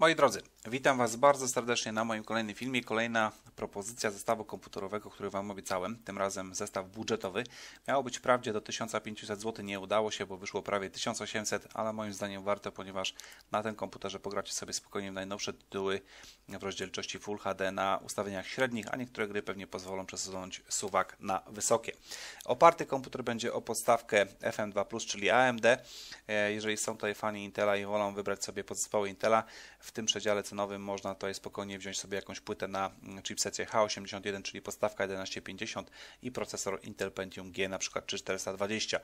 Moi drodzy, witam Was bardzo serdecznie na moim kolejnym filmie. Kolejna propozycja zestawu komputerowego, który Wam obiecałem, tym razem zestaw budżetowy. Miało być wprawdzie do 1500 zł, nie udało się, bo wyszło prawie 1800, ale moim zdaniem warto, ponieważ na tym komputerze pogracie sobie spokojnie najnowsze tytuły w rozdzielczości Full HD na ustawieniach średnich, a niektóre gry pewnie pozwolą przesunąć suwak na wysokie. Oparty komputer będzie o podstawkę FM2+, czyli AMD. E, jeżeli są tutaj fani Intela i wolą wybrać sobie podzespoły Intela, w tym przedziale cenowym można tutaj spokojnie wziąć sobie jakąś płytę na chipsecie H81, czyli podstawka 1150 i procesor Intel Pentium G na przykład 3420.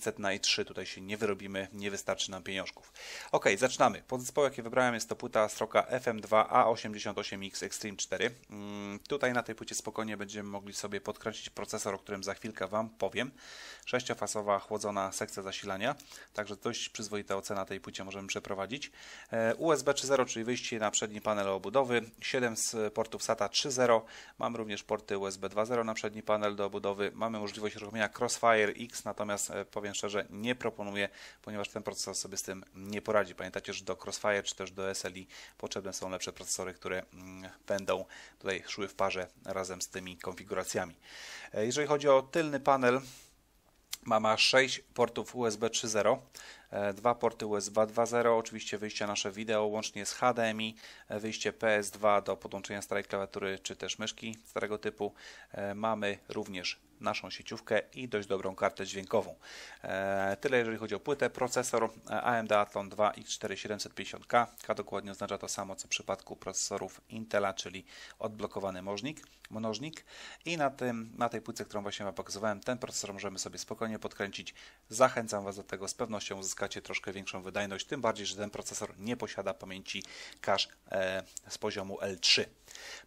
Set na i3 tutaj się nie wyrobimy, nie wystarczy nam pieniążków. Ok, zaczynamy. Podzespoł jaki wybrałem jest to płyta Stroka FM2 A88X Extreme 4. Mm, tutaj na tej płycie spokojnie będziemy mogli sobie podkręcić procesor, o którym za chwilkę Wam powiem. Sześciofasowa chłodzona sekcja zasilania, także dość przyzwoita ocena tej płycie możemy przeprowadzić. E, USB 3.0 3.0, czyli wyjście na przedni panel obudowy, 7 z portów SATA 3.0, mamy również porty USB 2.0 na przedni panel do obudowy, mamy możliwość uruchomienia Crossfire X, natomiast e, powiem szczerze, nie proponuję, ponieważ ten procesor sobie z tym nie poradzi. Pamiętajcie, że do Crossfire czy też do SLI potrzebne są lepsze procesory, które mm, będą tutaj szły w parze razem z tymi konfiguracjami. E, jeżeli chodzi o tylny panel, ma 6 portów USB 3.0 E, dwa porty USB 2.0, oczywiście wyjście nasze wideo łącznie z HDMI, e, wyjście PS2 do podłączenia starej klawiatury czy też myszki starego typu. E, mamy również naszą sieciówkę i dość dobrą kartę dźwiękową. Tyle jeżeli chodzi o płytę. Procesor AMD Athlon 2 X4750K. K dokładnie oznacza to samo co w przypadku procesorów Intela, czyli odblokowany mnożnik. mnożnik. I na, tym, na tej płycie, którą właśnie Wam pokazywałem, ten procesor możemy sobie spokojnie podkręcić. Zachęcam Was do tego, z pewnością uzyskacie troszkę większą wydajność, tym bardziej, że ten procesor nie posiada pamięci cache e, z poziomu L3.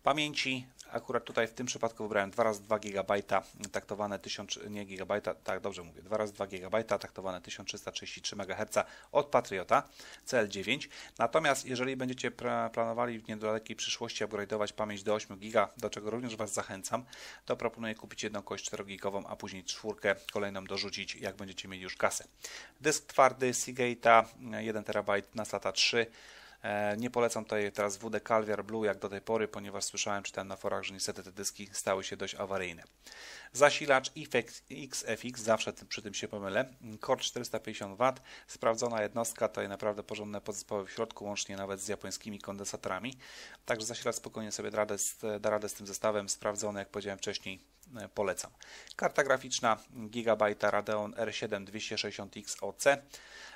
Pamięci akurat tutaj w tym przypadku wybrałem 2x2 GB taktowane 1000 nie GB, tak dobrze mówię, 2x2 GB taktowane 1333 MHz od Patriota CL9. Natomiast jeżeli będziecie planowali w niedalekiej przyszłości upgrade'ować pamięć do 8 GB, do czego również Was zachęcam, to proponuję kupić jedną kość 4 GB, a później czwórkę kolejną dorzucić, jak będziecie mieli już kasę. Dysk twardy Seagate'a 1 TB na SATA 3 E, nie polecam tutaj teraz WD Calviar Blue jak do tej pory, ponieważ słyszałem, czytałem na forach, że niestety te dyski stały się dość awaryjne. Zasilacz XFX, zawsze przy tym się pomylę. Core 450W, sprawdzona jednostka, to jest naprawdę porządne podzespoły w środku, łącznie nawet z japońskimi kondensatorami. Także zasilacz spokojnie sobie da radę, z, da radę z tym zestawem, sprawdzony, jak powiedziałem wcześniej, e, polecam. Karta graficzna Gigabyte Radeon R7 260X OC.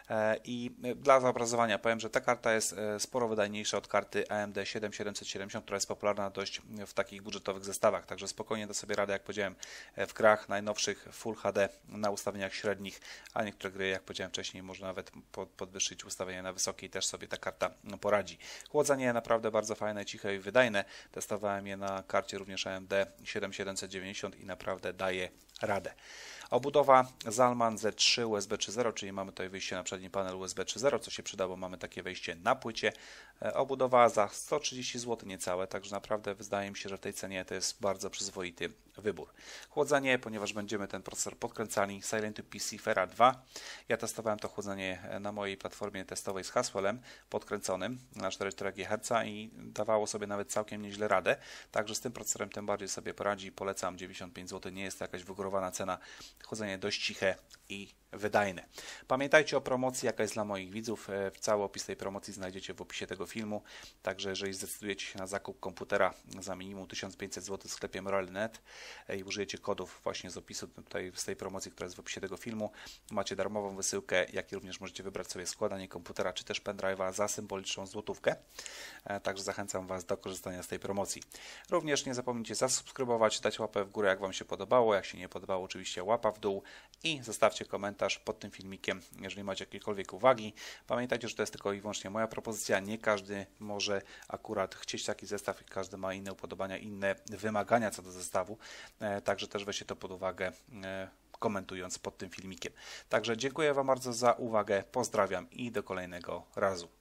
E, I dla zobrazowania powiem, że ta karta jest e, sporo wydajniejsza od karty AMD 7770, która jest popularna dość w takich budżetowych zestawach, także spokojnie da sobie radę, jak powiedziałem, e, w grach najnowszych Full HD na ustawieniach średnich, a niektóre gry, jak powiedziałem wcześniej, można nawet podwyższyć ustawienia na wysokiej, też sobie ta karta poradzi. Chłodzenie naprawdę bardzo fajne, ciche i wydajne. Testowałem je na karcie również AMD 7790 i naprawdę daje radę. Obudowa Zalman Z3 USB 3.0, czyli mamy tutaj wyjście na przedni panel USB 3.0, co się przyda, bo mamy takie wejście na płycie. E, obudowa za 130 zł niecałe, także naprawdę wydaje mi się, że w tej cenie to jest bardzo przyzwoity wybór. Chłodzenie, ponieważ będziemy ten procesor podkręcali Silent PC Fera 2. Ja testowałem to chłodzenie na mojej platformie testowej z Haswellem podkręconym na 4,4 GHz i dawało sobie nawet całkiem nieźle radę. Także z tym procesorem tym bardziej sobie poradzi. Polecam 95 zł, nie jest to jakaś wygórowana cena. Chłodzenie dość ciche i wydajne. Pamiętajcie o promocji, jaka jest dla moich widzów. E, cały opis tej promocji znajdziecie w opisie tego filmu. Także jeżeli zdecydujecie się na zakup komputera za minimum 1500 zł w sklepie Morale.net e, i użyjecie kodów właśnie z opisu tutaj z tej promocji, która jest w opisie tego filmu, macie darmową wysyłkę, jak i również możecie wybrać sobie składanie komputera czy też pendrive'a za symboliczną złotówkę. E, także zachęcam Was do korzystania z tej promocji. Również nie zapomnijcie zasubskrybować, dać łapę w górę, jak Wam się podobało. Jak się nie podobało, oczywiście łapa w dół i zostawcie komentarz pod tym filmikiem, jeżeli macie jakiekolwiek uwagi. Pamiętajcie, że to jest tylko i wyłącznie moja propozycja. Nie każdy może akurat chcieć taki zestaw, każdy ma inne upodobania, inne wymagania co do zestawu. E, także też weźcie to pod uwagę e, komentując pod tym filmikiem. Także dziękuję Wam bardzo za uwagę, pozdrawiam i do kolejnego razu.